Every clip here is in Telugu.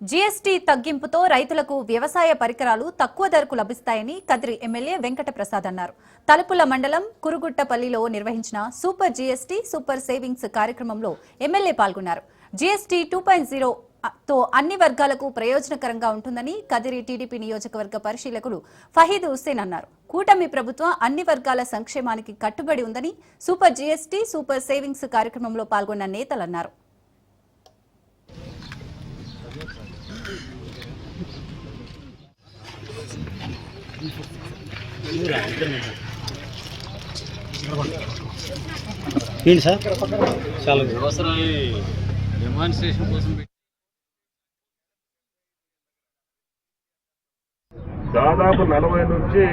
జీఎస్టీ తగ్గింపుతో రైతులకు వ్యవసాయ పరికరాలు తక్కువ ధరకు లభిస్తాయని కదిరి ఎమ్మెల్యే వెంకట ప్రసాద్ అన్నారు. తలుపుల మండలం కురుగుట్టపల్లిలో నిర్వహించిన సూపర్ జీఎస్టీ సూపర్ సేవింగ్స్ కార్యక్రమంలో ఎమ్మెల్యే పాల్గొన్నారు. జీఎస్టీ టూ పాయింట్ జీరో తో అన్ని వర్గాలకు ప్రయోజనకరంగా ఉంటుందని కదిరి టీడీపీ నియోజకవర్గ పరిశీలకులు ఫహీద్ హుస్సేన్ అన్నారు. కూటమి ప్రభుత్వం అన్ని వర్గాల సంక్షేమానికి కట్టుబడి ఉందని సూపర్ జీఎస్టీ సూపర్ సేవింగ్స్ కార్యక్రమంలో పాల్గొన్న నేతలన్నారు ఏంటి సార్? చాలా అవసరాలు. డెమాన్స్ట్రేషన్ కోసం పెట్టి దాదాపు నలభై నుంచి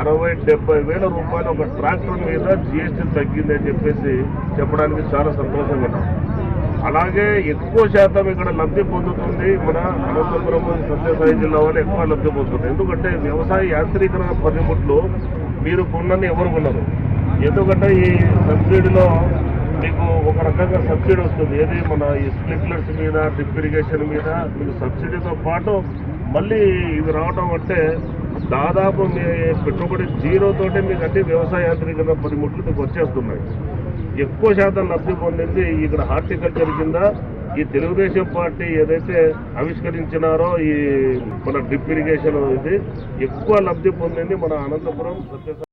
అరవై డెబ్బై వేల రూపాయలు ఒక ట్రాక్టర్ మీద జిఎస్టీ తగ్గిందని చెప్పేసి చెప్పడానికి చాలా సంతోషంగా ఉన్నాం. అలాగే ఎక్కువ శాతం ఇక్కడ లబ్ధి పొందుతుంది మన అనంతపురం సత్యసాయి జిల్లా వాళ్ళు ఎక్కువ లబ్ధి పొందుతుంది. ఎందుకంటే వ్యవసాయ యాంత్రీకరణ పనిముట్లు మీరు కొన్నని ఎవరు కొనరు ఎందుకంటే ఈ సబ్సిడీలో మీకు ఒక రకంగా సబ్సిడీ వస్తుంది. ఏది? మన ఈ స్ప్రింక్లర్స్ మీద డ్రిప్ ఇరిగేషన్ మీద మీకు సబ్సిడీతో పాటు మళ్ళీ ఇవి రావడం అంటే దాదాపు మీ పెట్టుబడి జీరోతోటే మీకు అన్ని వ్యవసాయ యాంత్రీకరణ పనిముట్లు మీకు వచ్చేస్తున్నాయి. ఎక్కువ శాతం లబ్ధి పొందింది ఇక్కడ హార్టికల్చర్ కింద. ఈ తెలుగుదేశం పార్టీ ఏదైతే ఆవిష్కరించినారో ఈ మన డ్రిప్ ఇరిగేషన్ ఇది ఎక్కువ లబ్ధి పొందింది మన అనంతపురం సత్యసాయి